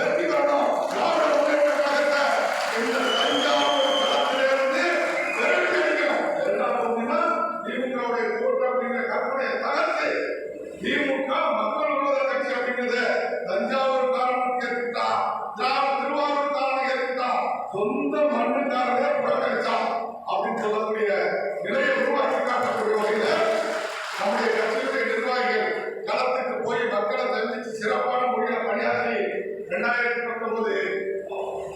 வெற்றி தஞ்சாவூர் களத்திலிருந்து விரட்டி எல்லாம் ஒண்ணுன்னா திமுகவுடைய கூட்டம் அப்படிங்கிற கற்பனையை தகர்த்து திமுக மக்கள் தஞ்சாவூர் காரணம் கேட்டுட்டா திராவிட திருவாரூர் காரணம் கேட்டுட்டா சொந்த மண்ணுக்காரங்க புறக்கணிச்சான் இரண்டாயிரத்தி பத்தொன்பது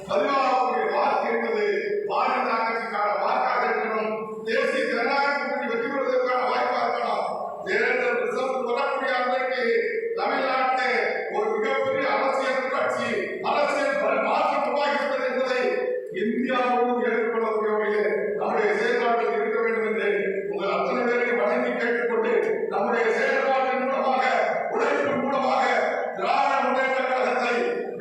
பதினாறாவது வாக்கு என்பது பாரதிய கட்சிக்கான வாக்காக இருக்கணும் தேசிய ஜனநாயக கூட்டணி வெற்றி பெறுவதற்கான வாய்ப்பாக இருக்கணும் தேர்தல் ரிசல்ட் வரக்கூடிய அன்றைக்கு தமிழ்நாட்டில் ஒரு மிகப்பெரிய அரசியல் கட்சி அரசியல் பரி- மாற்றம் உருவாகிறது என்பதை இந்தியா முழுவதும்